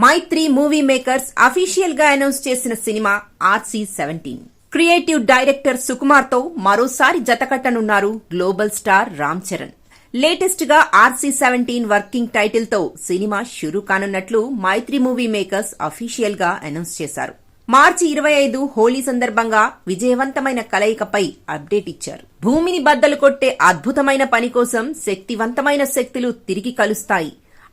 మైత్రి movie makers అఫీషియల్గా announce చేసిన సినిమా ఆర్సీ సెవెంటీన్. క్రియేటివ్ డైరెక్టర్ సుకుమార్తో మరోసారి జతకట్టనున్నారు గ్లోబల్ స్టార్ రామ్ చరణ్. లేటెస్ట్గా ఆర్సీ సెవెంటీన్ వర్కింగ్ టైటిల్తో సినిమా షురూ కానున్నట్లు మైత్రి మూవీ మేకర్స్ అఫీషియల్గా అనౌన్స్ చేశారు. మార్చి ఇరవై ఐదు హోలీ సందర్భంగా విజయవంతమైన కలయికపై అప్డేట్ ఇచ్చారు. భూమిని బద్దలు కొట్టే అద్భుతమైన పని కోసం శక్తివంతమైన శక్తులు తిరిగి కలుస్తాయి.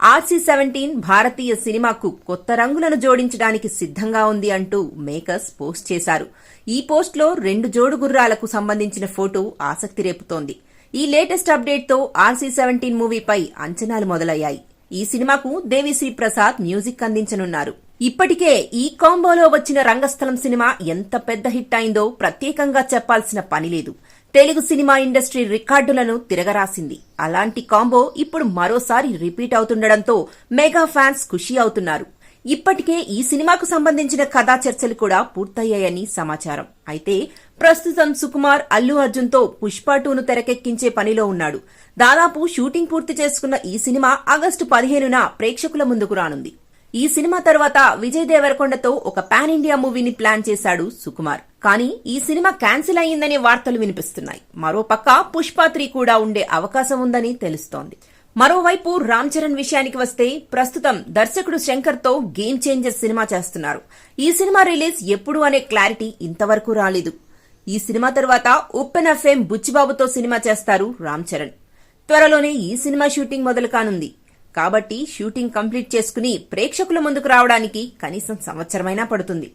ఆర్సీ సెవెంటీన్ భారతీయ సినిమాకు కొత్త రంగులను జోడించడానికి సిద్ధంగా ఉంది అంటూ మేకర్స్ పోస్ట్ చేశారు. ఈ పోస్ట్లో రెండు జోడు గుర్రాలకు సంబంధించిన ఫోటో ఆసక్తి రేపుతోంది. ఈ లేటెస్ట్ అప్డేట్తో ఆర్సీ సెవెంటీన్ మూవీపై అంచనాలు మొదలయ్యాయి. ఈ సినిమాకు దేవిశ్రీ ప్రసాద్ మ్యూజిక్ అందించనున్నారు. ఇప్పటికే ఈ కాంబోలో వచ్చిన రంగస్థలం సినిమా ఎంత పెద్ద హిట్ అయిందో ప్రత్యేకంగా చెప్పాల్సిన పని లేదు. తెలుగు సినిమా ఇండస్ట్రీ రికార్డులను తిరగరాసింది. అలాంటి కాంబో ఇప్పుడు మరోసారి రిపీట్ అవుతుండడంతో మెగా ఫ్యాన్స్ ఖుషి అవుతున్నారు. ఇప్పటికే ఈ సినిమాకు సంబంధించిన కథా చర్చలు కూడా పూర్తయ్యాయని సమాచారం. అయితే ప్రస్తుతం సుకుమార్ అల్లు అర్జున్తో పుష్ప టూను తెరకెక్కించే పనిలో ఉన్నాడు. దాదాపు షూటింగ్ పూర్తి చేసుకున్న ఈ సినిమా ఆగస్టు పదిహేనున ప్రేక్షకుల ముందుకు రానుంది. ఈ సినిమా తర్వాత విజయ్ దేవరకొండతో ఒక పాన్ ఇండియా మూవీని ప్లాన్ చేశాడు సుకుమార్. కానీ ఈ సినిమా క్యాన్సిల్ అయ్యిందనే వార్తలు వినిపిస్తున్నాయి. మరోపక్క పుష్ప త్రీ కూడా ఉండే అవకాశం ఉందని తెలుస్తోంది. మరోవైపు రామ్ చరణ్ విషయానికి వస్తే ప్రస్తుతం దర్శకుడు శంకర్తో గేమ్ చేంజర్ సినిమా చేస్తున్నారు. ఈ సినిమా రిలీజ్ ఎప్పుడు అనే క్లారిటీ ఇంతవరకు రాలేదు. ఈ సినిమా తర్వాత ఉప్పెన్ ఎఫ్ఎం బుచ్చిబాబుతో సినిమా చేస్తారు రామ్ చరణ్. త్వరలోనే ఈ సినిమా షూటింగ్ మొదలు కానుంది. కాబట్టి షూటింగ్ కంప్లీట్ చేసుకుని ప్రేక్షకుల ముందుకు రావడానికి కనీసం సంవత్సరమైనా పడుతుంది.